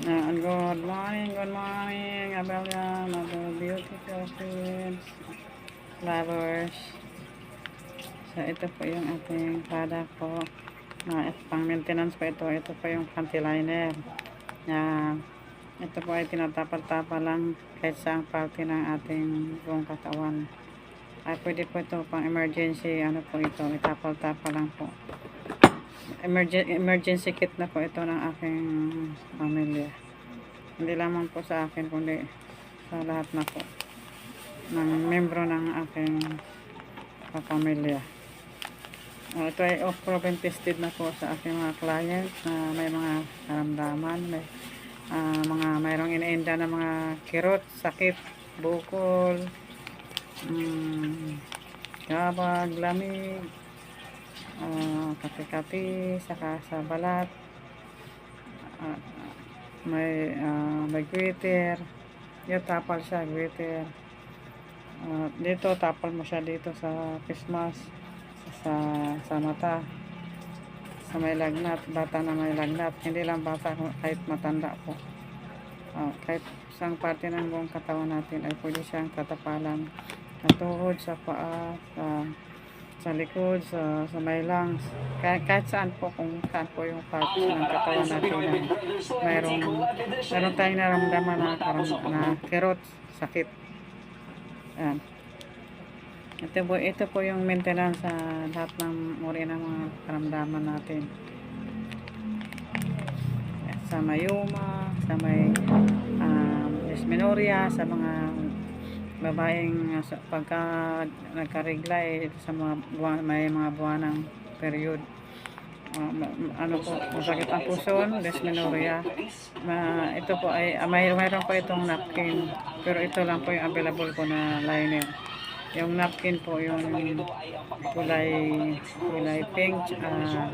Uh, good morning, good morning, Abelia, mga beautiful kids, lovers. So, ito po yung ating product po. Uh, pang maintenance po ito. Ito po yung panty liner. Uh, ito po ay tinatapal-tapal lang kahit saang parte ng ating buong katawan. Ay, pwede po ito pang emergency. Ano po ito? Itapal-tapal lang po. Emergency, kit na po ito ng aking pamilya. Hindi lamang po sa akin, kundi sa lahat na po ng membro ng aking kapamilya. Uh, ito ay off-proven tested na po sa aking mga client na may mga karamdaman, may ah, mga mayroong iniinda na mga kirot, sakit, bukol, mm, kabag, lamig, ah, kati-kati, saka sa balat, ah, may ah, may glitter, yung tapal siya, glitter. Ah, dito, tapal mo siya dito sa mask, sa, sa mata, sa may lagnat, bata na may lagnat, hindi lang bata, kahit matanda po. Ah, kahit isang parte ng buong katawan natin ay pwede siyang tatapalan. Sa tuhod, sa paa, sa sa likod, sa, sa may lungs, kahit, kahit saan po, kung saan po yung part ng katawan natin na mayroong, mayroong tayong naramdaman na, karam, na kirot, sakit. Ayan. Ito po, ito po yung maintenance sa lahat ng uri ng mga karamdaman natin. Sa mayuma, sa may um, dysmenorrhea, sa mga babaeng uh, sa, pagka nagkarigla eh, sa mga buwan, may mga buwan ng period. Uh, ano po, masakit ang puson, dysmenorrhea. Ma, ito po ay, ah, may, mayroon po itong napkin, pero ito lang po yung available ko na liner. Yung napkin po, yung kulay, kulay pink, ah,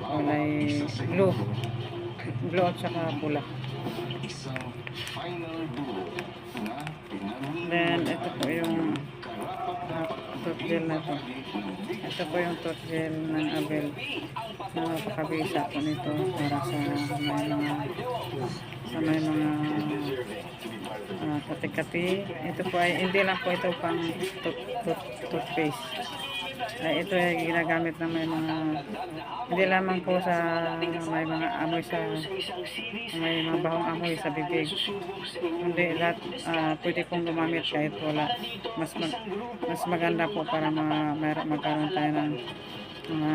kulay blue. Blue at saka pula. Then, ito po yung tooth gel na to. Ito po yung tooth gel ng Abel. Napakabisa po nito para sa may mga sa may mga uh, kati-kati. Ito po ay hindi lang po ito pang tooth, tooth, toothpaste. Ay, ito ay ginagamit ng may mga hindi lamang po sa may mga amoy sa may mga bahong amoy sa bibig. Hindi lahat ah, pwede pong gumamit kahit wala. Mas mag, mas maganda po para ma, magkaroon tayo ng mga